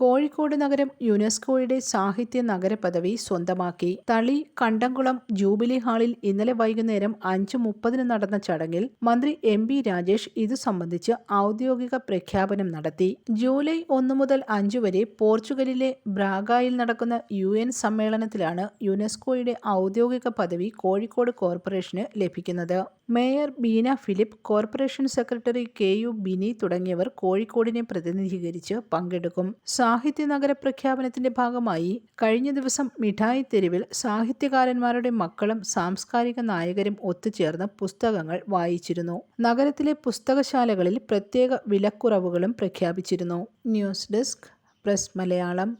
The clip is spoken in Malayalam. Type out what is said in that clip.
കോഴിക്കോട് നഗരം യുനെസ്കോയുടെ സാഹിത്യ നഗര പദവി സ്വന്തമാക്കി. തളി കണ്ടംകുളം ജൂബിലി ഹാളിൽ ഇന്നലെ വൈകുന്നേരം അഞ്ച് മുപ്പതിന് നടന്ന ചടങ്ങിൽ മന്ത്രി എം ബി രാജേഷ് ഇതു സംബന്ധിച്ച് ഔദ്യോഗിക പ്രഖ്യാപനം നടത്തി. ജൂലൈ ഒന്ന് മുതൽ അഞ്ചു വരെ പോർച്ചുഗലിലെ ബ്രാഗായിൽ നടക്കുന്ന യു എൻ സമ്മേളനത്തിലാണ് യുനെസ്കോയുടെ ഔദ്യോഗിക പദവി കോഴിക്കോട് കോർപ്പറേഷന് ലഭിക്കുന്നത്. Mayor Beena Philip corporation secretary K U Bini തുടങ്ങിയവർ കോഴിക്കോടിനെ പ്രതിനിധീകരിച്ച് പങ്കെടുക്കും. സാഹിത്യ നഗര പ്രഖ്യാപനത്തിന്റെ ഭാഗമായി കഴിഞ്ഞ ദിവസം മിഠായി തെരുവിൽ സാഹിത്യകാരന്മാരുടെ മക്കളും സാംസ്കാരിക നായകരും ഒത്തുചേർന്ന് പുസ്തകങ്ങൾ വായിച്ചിരുന്നു. നഗരത്തിലെ പുസ്തകശാലകളിൽ പ്രത്യേക വിലക്കുറവുകളും പ്രഖ്യാപിച്ചിരുന്നു. News desk press Malayalam.